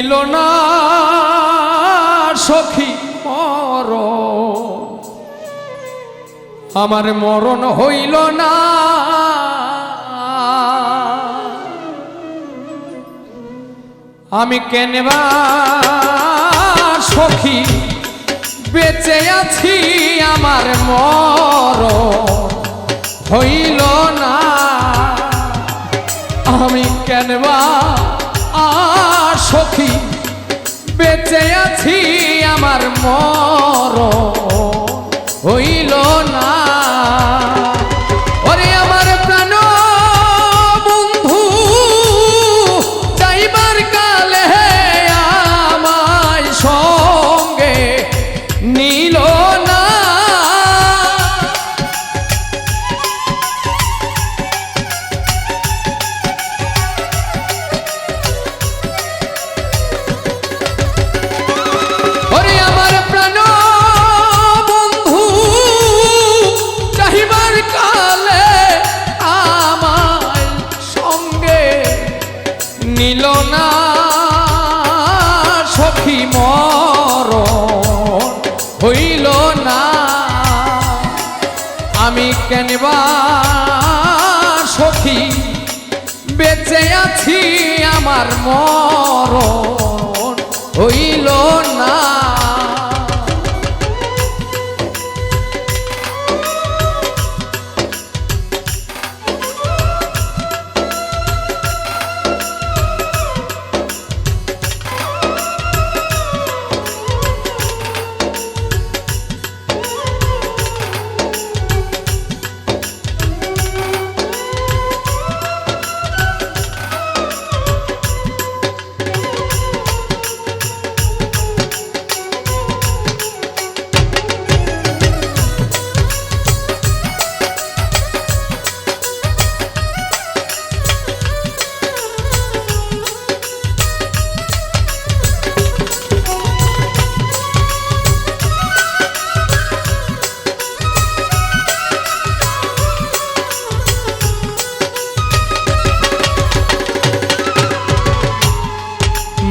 নিল না সখী মর। আমার মরণ হইল না। আমি কেনবা সখী বেঁচে আছি আমার মর। হইল না। আমি কেনবা সখী বেঁচে আছি আমার মর নিল না সখী মর হইল না। আমি কেনবা সখী বেঁচে আছি আমার মরণ?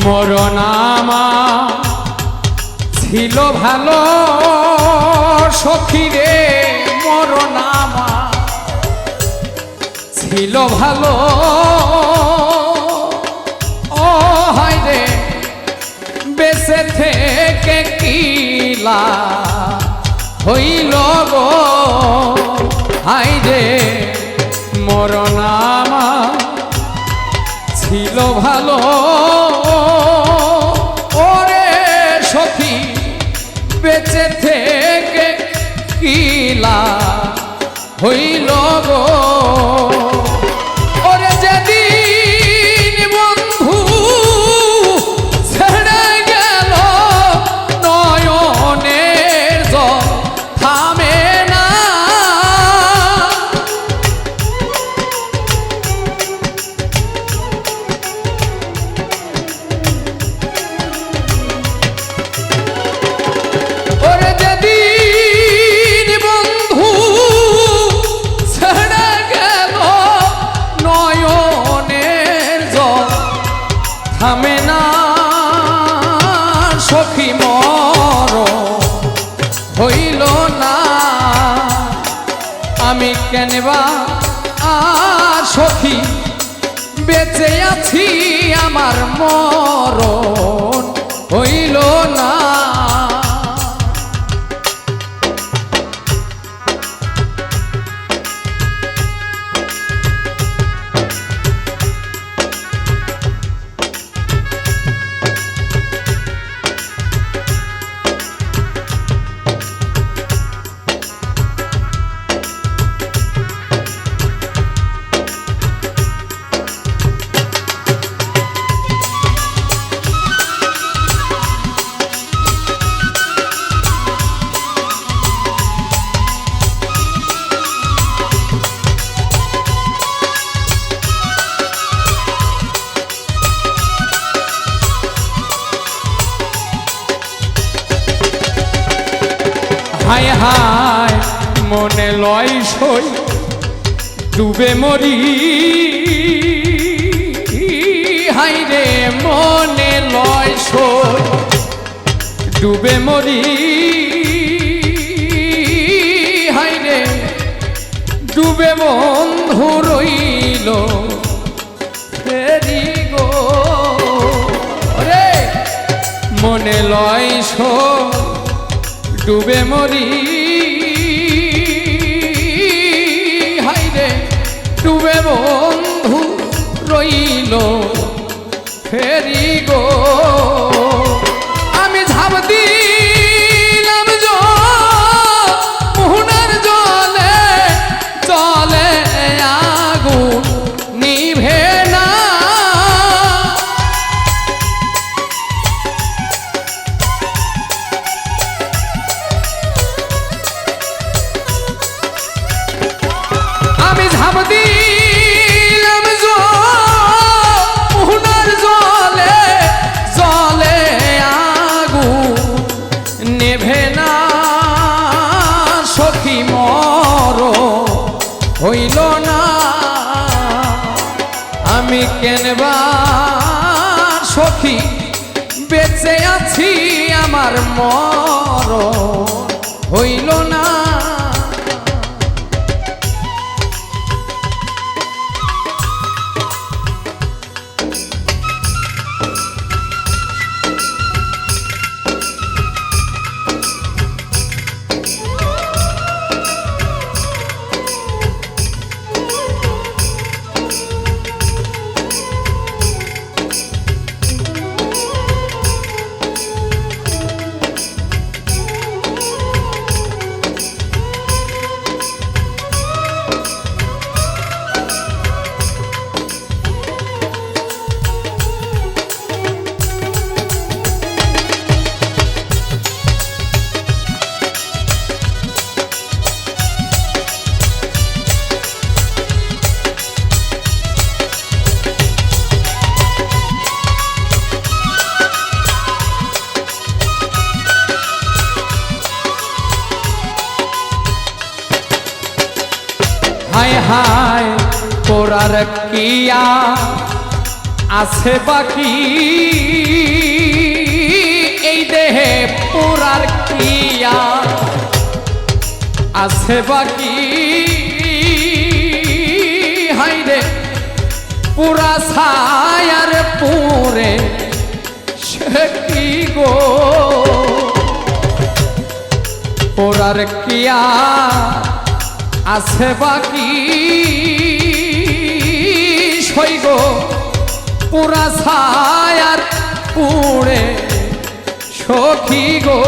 মরণামা ছিল ভালো সখী রে, মরণামা। ছিল ভালো, ও হাই রে, বেঁচে থেকে কিলা হইল গো? হাই রে, মরণামা ছিল ভালো হইল আমার মরণ। লয় সই, ডুবে মরি। হাই রে মনে লয় সই, ডুবে মরি। হাই রে ডুবে বন্ধু রইল ফেরি গো। রে মনে লয় সই, ডুবে মরি। আমার মর হায় তোরার কিয়া আছে বাকি? এই দেহে পোরার কিয়া আছে বাকি? হাই রে, পুরা ছায়ার পুরে গো? পোরার কিয়া আছে বাকি সৈব। পুরা ছায়ার পুড়ে সখী গো।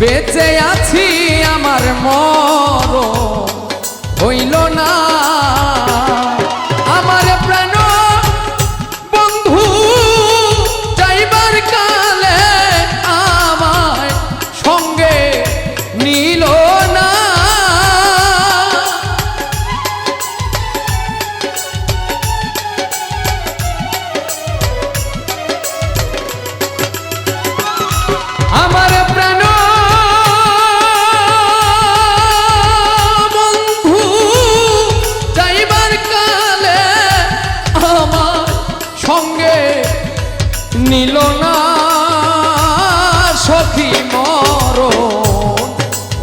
বেঁচে আছি আমার মর হইল না। সঙ্গে নিল না সখী মর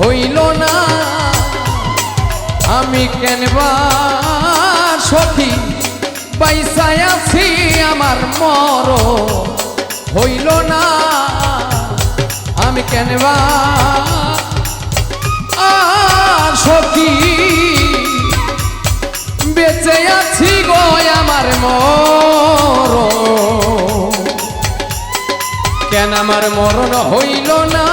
হইল না। আমি কেনবা সখী বাইসায় আছি আমার মর হইল না। আমি কেনবা সখী বেঁচে আছি গো আমার মর কেন আমার মরণ হইল না?